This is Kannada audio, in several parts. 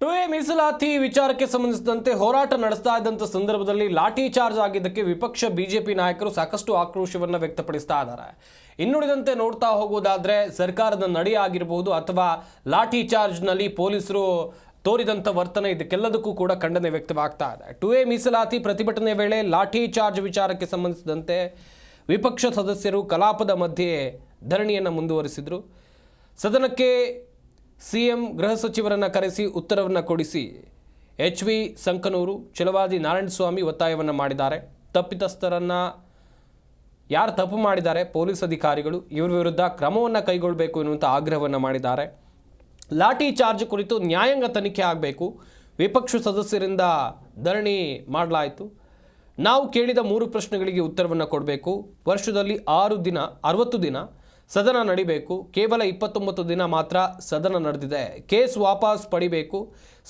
ಟು ಮೀಸಲಾತಿ ವಿಚಾರಕ್ಕೆ ಸಂಬಂಧಿಸಿದಂತೆ ಹೋರಾಟ ನಡೆಸ್ತಾ ಇದ್ದಂಥ ಸಂದರ್ಭದಲ್ಲಿ ಲಾಠಿ ಚಾರ್ಜ್ ಆಗಿದ್ದಕ್ಕೆ ವಿಪಕ್ಷ ಬಿಜೆಪಿ ನಾಯಕರು ಸಾಕಷ್ಟು ಆಕ್ರೋಶವನ್ನು ವ್ಯಕ್ತಪಡಿಸ್ತಾ ಇದ್ದಾರೆ. ಇನ್ನುಳಿದಂತೆ ನೋಡ್ತಾ ಹೋಗುವುದಾದರೆ ಸರ್ಕಾರದ ನಡೆ ಆಗಿರಬಹುದು ಅಥವಾ ಲಾಠಿ ಚಾರ್ಜ್ನಲ್ಲಿ ಪೊಲೀಸರು ತೋರಿದಂಥ ವರ್ತನೆ ಇದಕ್ಕೆಲ್ಲದಕ್ಕೂ ಕೂಡ ಖಂಡನೆ ವ್ಯಕ್ತವಾಗ್ತಾ ಇದೆ. ಟು ಎ ಮೀಸಲಾತಿ ಪ್ರತಿಭಟನೆ ವೇಳೆ ಲಾಠಿ ಚಾರ್ಜ್ ವಿಚಾರಕ್ಕೆ ಸಂಬಂಧಿಸಿದಂತೆ ವಿಪಕ್ಷ ಸದಸ್ಯರು ಕಲಾಪದ ಮಧ್ಯೆ ಧರಣಿಯನ್ನು ಮುಂದುವರಿಸಿದರು. ಸದನಕ್ಕೆ ಸಿಎಂ ಗೃಹ ಸಚಿವರನ್ನು ಕರೆಸಿ ಉತ್ತರವನ್ನು ಕೊಡಿಸಿ. ಎಚ್ ವಿ ಸಂಕನೂರು, ಚಲವಾದಿ ನಾರಾಯಣಸ್ವಾಮಿ ಒತ್ತಾಯವನ್ನು ಮಾಡಿದ್ದಾರೆ. ತಪ್ಪಿತಸ್ಥರನ್ನು ಯಾರು ತಪ್ಪು ಮಾಡಿದ್ದಾರೆ? ಪೊಲೀಸ್ ಅಧಿಕಾರಿಗಳು ಇವರ ವಿರುದ್ಧ ಕ್ರಮವನ್ನು ಕೈಗೊಳ್ಳಬೇಕು ಎನ್ನುವಂಥ ಆಗ್ರಹವನ್ನು ಮಾಡಿದ್ದಾರೆ. ಲಾಠಿ ಚಾರ್ಜ್ ಕುರಿತು ನ್ಯಾಯಾಂಗ ತನಿಖೆ ಆಗಬೇಕು. ವಿಪಕ್ಷ ಸದಸ್ಯರಿಂದ ಧರಣಿ ಮಾಡಲಾಯಿತು. ನಾವು ಕೇಳಿದ ಮೂರು ಪ್ರಶ್ನೆಗಳಿಗೆ ಉತ್ತರವನ್ನು ಕೊಡಬೇಕು. ವರ್ಷದಲ್ಲಿ ಆರು ದಿನ, ಅರವತ್ತು ದಿನ ಸದನ ನಡಿಬೇಕು. ಕೇವಲ ಇಪ್ಪತ್ತೊಂಬತ್ತು ದಿನ ಮಾತ್ರ ಸದನ ನಡೆದಿದೆ. ಕೇಸ್ ವಾಪಸ್ ಪಡಿಬೇಕು.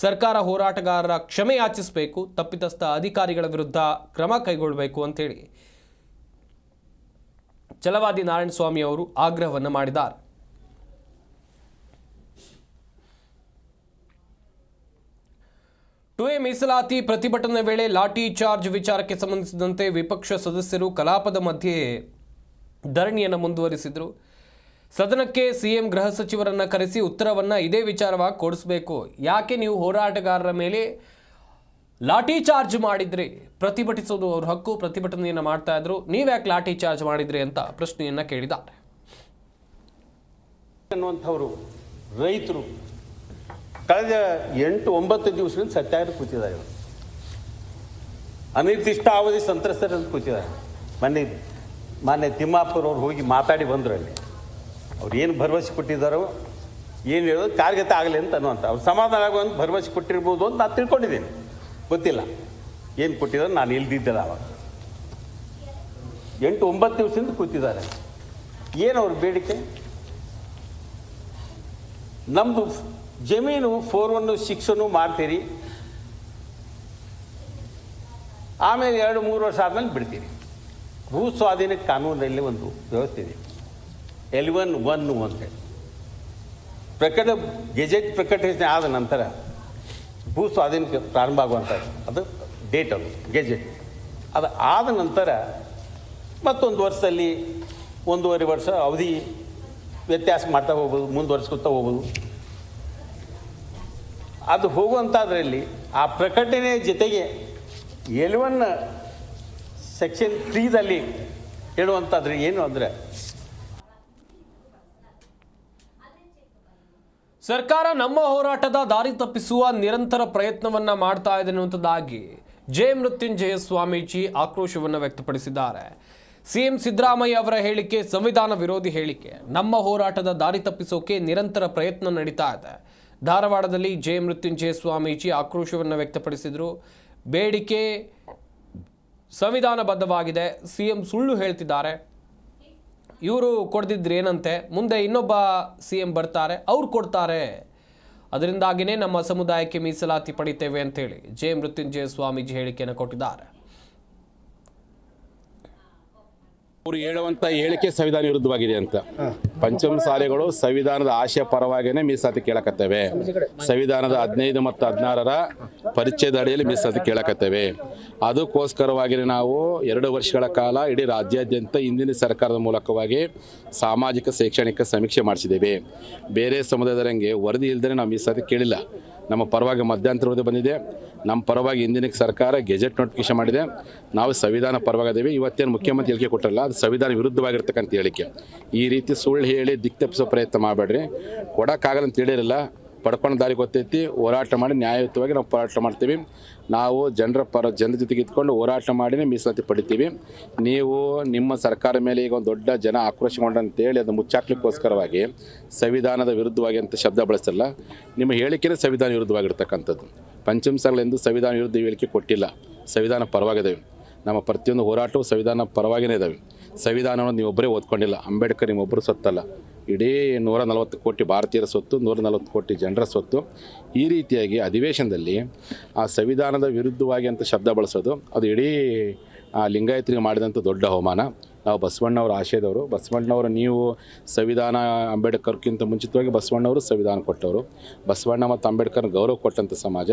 ಸರ್ಕಾರ ಹೋರಾಟಗಾರರ ಕ್ಷಮೆ ಯಾಚಿಸಬೇಕು. ತಪ್ಪಿತಸ್ಥ ಅಧಿಕಾರಿಗಳ ವಿರುದ್ಧ ಕ್ರಮ ಕೈಗೊಳ್ಳಬೇಕು ಅಂತೇಳಿ ಛಲವಾದಿ ನಾರಾಯಣಸ್ವಾಮಿ ಅವರು ಆಗ್ರಹವನ್ನು ಮಾಡಿದ್ದಾರೆ. ಟು ಎ ಮೀಸಲಾತಿ ಪ್ರತಿಭಟನೆ ವೇಳೆ ಲಾಠಿ ಚಾರ್ಜ್ ವಿಚಾರಕ್ಕೆ ಸಂಬಂಧಿಸಿದಂತೆ ವಿಪಕ್ಷ ಸದಸ್ಯರು ಕಲಾಪದ ಮಧ್ಯೆ ಧರಣಿಯನ್ನು ಮುಂದುವರಿಸಿದರು. ಸದನಕ್ಕೆ ಸಿಎಂ ಗೃಹ ಸಚಿವರನ್ನ ಕರೆಸಿ ಉತ್ತರವನ್ನ ಇದೇ ವಿಚಾರವಾಗಿ ಕೊಡಿಸಬೇಕು. ಯಾಕೆ ನೀವು ಹೋರಾಟಗಾರರ ಮೇಲೆ ಲಾಠಿ ಚಾರ್ಜ್ ಮಾಡಿದ್ರಿ? ಪ್ರತಿಭಟಿಸೋದು ಅವ್ರ ಹಕ್ಕು, ಪ್ರತಿಭಟನೆಯನ್ನು ಮಾಡ್ತಾ ಇದ್ರು. ನೀವ್ಯಾಕೆ ಲಾಠಿ ಚಾರ್ಜ್ ಮಾಡಿದ್ರಿ ಅಂತ ಪ್ರಶ್ನೆಯನ್ನ ಕೇಳಿದ್ದಾರೆ. ಅನ್ನುವಂಥವರು ರೈತರು ಕಳೆದ ಎಂಟು ಒಂಬತ್ತು ದಿವಸದಿಂದ ಸತ್ಯಾಗ್ರಹ ಕೂತಿದ್ದಾರೆ. ಅನಿರ್ದಿಷ್ಟ ಅವಧಿ ಸಂತ್ರಸ್ತರಂತ ಕೂತಿದ್ದಾರೆ. ಮೊನ್ನೆ ಮೊನ್ನೆ ತಿಮ್ಮಾಪುರವ್ರು ಹೋಗಿ ಮಾತಾಡಿ ಬಂದರು ಅಲ್ಲಿ ಅವ್ರು ಏನು ಭರವಸೆ ಕೊಟ್ಟಿದ್ದಾರೋ, ಏನು ಹೇಳೋದು ಕಾರ್ಯಗತ ಆಗಲಿ ಅಂತ ಅನ್ನುವಂಥ ಅವ್ರು ಸಮಾಧಾನ ಆಗುವಂತ ಭರವಸೆ ಕೊಟ್ಟಿರ್ಬೋದು ಅಂತ ನಾನು ತಿಳ್ಕೊಂಡಿದ್ದೀನಿ. ಗೊತ್ತಿಲ್ಲ. ಏನು ಕೊಟ್ಟಿದ್ದಾರೆ ನಾನು ಇಲ್ದಿದ್ದಲ್ಲ ಅವಾಗ. ಎಂಟು ಒಂಬತ್ತು ದಿವಸದಿಂದ ಕೂತಿದ್ದಾರೆ. ಏನು ಅವ್ರ ಬೇಡಿಕೆ? ನಮ್ಮದು ಜಮೀನು ಫೋರ್ ಒನ್ ಸಿಕ್ಸನ್ನು ಮಾಡ್ತೀರಿ. ಆಮೇಲೆ ಎರಡು, ಮೂರು ವರ್ಷ ಆದಮೇಲೆ ಬಿಡ್ತೀರಿ. ಭೂ ಸ್ವಾಧೀನ ಕಾನೂನಲ್ಲಿ ಒಂದು ವ್ಯವಸ್ಥೆ ಇದೆ. ಎಲ್ ಒನ್ ಒನ್ ಅಂತೇಳಿ ಪ್ರಕಟ, ಗೆಜೆಟ್ ಪ್ರಕಟಣೆ ಆದ ನಂತರ ಭೂ ಸ್ವಾಧೀನಕ್ಕೆ ಪ್ರಾರಂಭ ಆಗುವಂಥದ್ದು ಅದು ಡೇಟ್ ಅದು, ಗೆಜೆಟ್. ಅದು ಆದ ನಂತರ ಮತ್ತೊಂದು ವರ್ಷದಲ್ಲಿ ಒಂದೂವರೆ ವರ್ಷ ಅವಧಿ ವ್ಯತ್ಯಾಸ ಮಾಡ್ತಾ ಹೋಗ್ಬೋದು ಮುಂದುವರ್ಸ್ಕೊತಾ ಹೋಗ್ಬೋದು. ಅದು ಹೋಗುವಂಥದ್ರಲ್ಲಿ ಆ ಪ್ರಕಟಣೆ ಜೊತೆಗೆ ಎಲ್ವನ್ ಸೆಕ್ಷನ್ ತ್ರೀದಲ್ಲಿ ಹೇಳುವಂಥದ್ರೆ ಏನು ಅಂದರೆ? ಸರ್ಕಾರ ನಮ್ಮ ಹೋರಾಟದ ದಾರಿ ತಪ್ಪಿಸುವ ನಿರಂತರ ಪ್ರಯತ್ನವನ್ನ ಮಾಡ್ತಾ ಇದೆ ಅನ್ನುವಂಥದ್ದಾಗಿ ಜೆ ಮೃತ್ಯುಂಜಯ ಸ್ವಾಮೀಜಿ ಆಕ್ರೋಶವನ್ನು ವ್ಯಕ್ತಪಡಿಸಿದ್ದಾರೆ. ಸಿಎಂ ಸಿದ್ದರಾಮಯ್ಯ ಅವರ ಹೇಳಿಕೆ, ಸಂವಿಧಾನ ವಿರೋಧಿ ಹೇಳಿಕೆ, ನಮ್ಮ ಹೋರಾಟದ ದಾರಿ ತಪ್ಪಿಸೋಕೆ ನಿರಂತರ ಪ್ರಯತ್ನ ನಡೀತಾ ಇದೆ. ಧಾರವಾಡದಲ್ಲಿ ಜೆ ಮೃತ್ಯುಂಜಯ ಸ್ವಾಮೀಜಿ ಆಕ್ರೋಶವನ್ನು ವ್ಯಕ್ತಪಡಿಸಿದರು. ಬೇಡಿಕೆ ಸಂವಿಧಾನಬದ್ಧವಾಗಿದೆ. ಸಿಎಂ ಸುಳ್ಳು ಹೇಳ್ತಿದ್ದಾರೆ. ಇವರು ಕೊಡ್ದಿದ್ರೆ ಏನಂತೆ ಮುಂದೆ ಇನ್ನೊಬ್ಬ ಸಿ ಎಂ ಬರ್ತಾರೆ, ಅವ್ರು ಕೊಡ್ತಾರೆ. ಅದರಿಂದಾಗಿಯೇ ನಮ್ಮ ಸಮುದಾಯಕ್ಕೆ ಮೀಸಲಾತಿ ಪಡಿತೇವೆ ಅಂತೇಳಿ ಜೆ. ಮೃತ್ಯುಂಜಯ ಸ್ವಾಮೀಜಿ ಹೇಳಿಕೆಯನ್ನು ಕೊಟ್ಟಿದ್ದಾರೆ. ಅವರು ಹೇಳುವಂತ ಹೇಳಿಕೆ ಸಂವಿಧಾನ ವಿರುದ್ಧವಾಗಿದೆ ಅಂತ. ಪಂಚಮ ಸಾಲೆಗಳು ಸಂವಿಧಾನದ ಆಶಯ ಪರವಾಗಿನೇ ಮೀಸಲಾತಿ ಕೇಳಕತ್ತವೆ. ಸಂವಿಧಾನದ ಹದಿನೈದು ಮತ್ತು ಹದಿನಾರರ ಪರಿಚಯದ ಅಡಿಯಲ್ಲಿ ಮೀಸಲಾತಿ ಕೇಳಕತ್ತೇವೆ. ಅದಕ್ಕೋಸ್ಕರವಾಗಿ ನಾವು ಎರಡು ವರ್ಷಗಳ ಕಾಲ ಇಡೀ ರಾಜ್ಯಾದ್ಯಂತ ಹಿಂದಿನ ಸರ್ಕಾರದ ಮೂಲಕವಾಗಿ ಸಾಮಾಜಿಕ ಶೈಕ್ಷಣಿಕ ಸಮೀಕ್ಷೆ ಮಾಡಿಸಿದ್ದೇವೆ. ಬೇರೆ ಸಮುದಾಯದರಂಗೆ ವರದಿ ಇಲ್ಲದೇ ನಾವು ಮೀಸಲಾತಿ ಕೇಳಿಲ್ಲ. ನಮ್ಮ ಪರವಾಗಿ ಮಧ್ಯಂತರವಧಿ ಬಂದಿದೆ. ನಮ್ಮ ಪರವಾಗಿ ಹಿಂದಿನ ಸರ್ಕಾರ ಗೆಜೆಟ್ ನೋಟಿಫಿಕೇಶನ್ ಮಾಡಿದೆ. ನಾವು ಸಂವಿಧಾನ ಪರವಾಗಿದ್ದೇವೆ. ಇವತ್ತೇನು ಮುಖ್ಯಮಂತ್ರಿ ಹೇಳಿಕೆ ಕೊಟ್ಟರಲ್ಲ, ಅದು ಸಂವಿಧಾನ ವಿರುದ್ಧವಾಗಿರ್ತಕ್ಕಂಥ ಹೇಳಿಕೆ. ಈ ರೀತಿ ಸುಳ್ಳು ಹೇಳಿ ದಿಕ್ತಪ್ಪಿಸೋ ಪ್ರಯತ್ನ ಮಾಡಬೇಡ್ರಿ. ಕೊಡೋಕ್ಕಾಗಲ್ಲ ಅಂತ ಹೇಳಿರಲ್ಲ ಪಡ್ಕೊಂಡು ದಾರಿ ಗೊತ್ತೈತಿ. ಹೋರಾಟ ಮಾಡಿ ನ್ಯಾಯಯುತವಾಗಿ ನಾವು ಹೋರಾಟ ಮಾಡ್ತೀವಿ. ನಾವು ಜನರ ಪರ, ಜನರ ಜೊತೆಗೆ ಇದ್ಕೊಂಡು ಹೋರಾಟ ಮಾಡಿನೇ ಮೀಸಲಾತಿ ಪಡಿತೀವಿ. ನೀವು ನಿಮ್ಮ ಸರ್ಕಾರ ಮೇಲೆ ಈಗ ಒಂದು ದೊಡ್ಡ ಜನ ಆಕ್ರೋಶಗೊಂಡಂತೇಳಿ ಅದು ಮುಚ್ಚಾಕ್ಲಿಕ್ಕೋಸ್ಕರವಾಗಿ, ಸಂವಿಧಾನದ ವಿರುದ್ಧವಾಗಿ ಅಂತ ಶಬ್ದ ಬಳಸಲ್ಲ. ನಿಮ್ಮ ಹೇಳಿಕೆನೇ ಸಂವಿಧಾನ ವಿರುದ್ಧವಾಗಿರ್ತಕ್ಕಂಥದ್ದು. ಪಂಚಮಸಾಲೆಂದು ಸಂವಿಧಾನ ವಿರುದ್ಧ ಹೇಳಿಕೆ ಕೊಟ್ಟಿಲ್ಲ. ಸಂವಿಧಾನ ಪರವಾಗಿದ್ದಾವೆ ನಮ್ಮ ಪ್ರತಿಯೊಂದು ಹೋರಾಟವು ಸಂವಿಧಾನ ಪರವಾಗಿಯೇ ಇದ್ದಾವೆ ಸಂವಿಧಾನವನ್ನು ನೀವೊಬ್ಬರೇ ಓದ್ಕೊಂಡಿಲ್ಲ. ಅಂಬೇಡ್ಕರ್ ನಿಮ್ಮೊಬ್ಬರು ಸತ್ತಲ್ಲ. ಇಡೀ ನೂರ ನಲವತ್ತು ಕೋಟಿ ಭಾರತೀಯರ ಸ್ವತ್ತು ನೂರ ನಲವತ್ತು ಕೋಟಿ ಜನರ ಸ್ವತ್ತು ಈ ರೀತಿಯಾಗಿ ಅಧಿವೇಶನದಲ್ಲಿ ಆ ಸಂವಿಧಾನದ ವಿರುದ್ಧವಾಗಿ ಅಂತ ಶಬ್ದ ಬಳಸೋದು, ಅದು ಇಡೀ ಲಿಂಗಾಯತರಿಗೆ ಮಾಡಿದಂಥ ದೊಡ್ಡ ಅವಮಾನ. ನಾವು ಬಸವಣ್ಣವ್ರ ಆಶಯದವರು. ಬಸವಣ್ಣವರು ನೀವು ಸಂವಿಧಾನ ಅಂಬೇಡ್ಕರ್ಗಿಂತ ಮುಂಚಿತವಾಗಿ ಬಸವಣ್ಣವರು ಸಂವಿಧಾನ ಕೊಟ್ಟವರು. ಬಸವಣ್ಣ ಮತ್ತು ಅಂಬೇಡ್ಕರ್ ಗೌರವ ಕೊಟ್ಟಂಥ ಸಮಾಜ.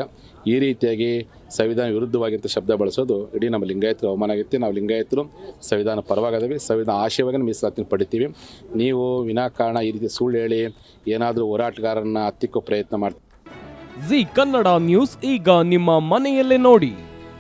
ಈ ರೀತಿಯಾಗಿ ಸಂವಿಧಾನ ವಿರುದ್ಧವಾಗಿಂಥ ಶಬ್ದ ಬಳಸೋದು ಇಡೀ ನಮ್ಮ ಲಿಂಗಾಯತರು ಅವಮಾನ ಆಗಿತ್ತು ನಾವು ಲಿಂಗಾಯತರು ಸಂವಿಧಾನ ಪರವಾಗದವಿ. ಸಂವಿಧಾನ ಆಶಯವಾಗಿ ಮೀಸಲಾತಿನ ಪಡಿತೀವಿ. ನೀವು ವಿನಾಕಾರಣ ಈ ರೀತಿ ಸುಳ್ಳು ಹೇಳಿ ಏನಾದರೂ ಹೋರಾಟಗಾರರನ್ನ ಹತ್ತಿಕ್ಕೋ ಪ್ರಯತ್ನ ಮಾಡ್ತೀವಿ ಜಿ ಕನ್ನಡ ನ್ಯೂಸ್ ಈಗ ನಿಮ್ಮ ಮನೆಯಲ್ಲೇ ನೋಡಿ.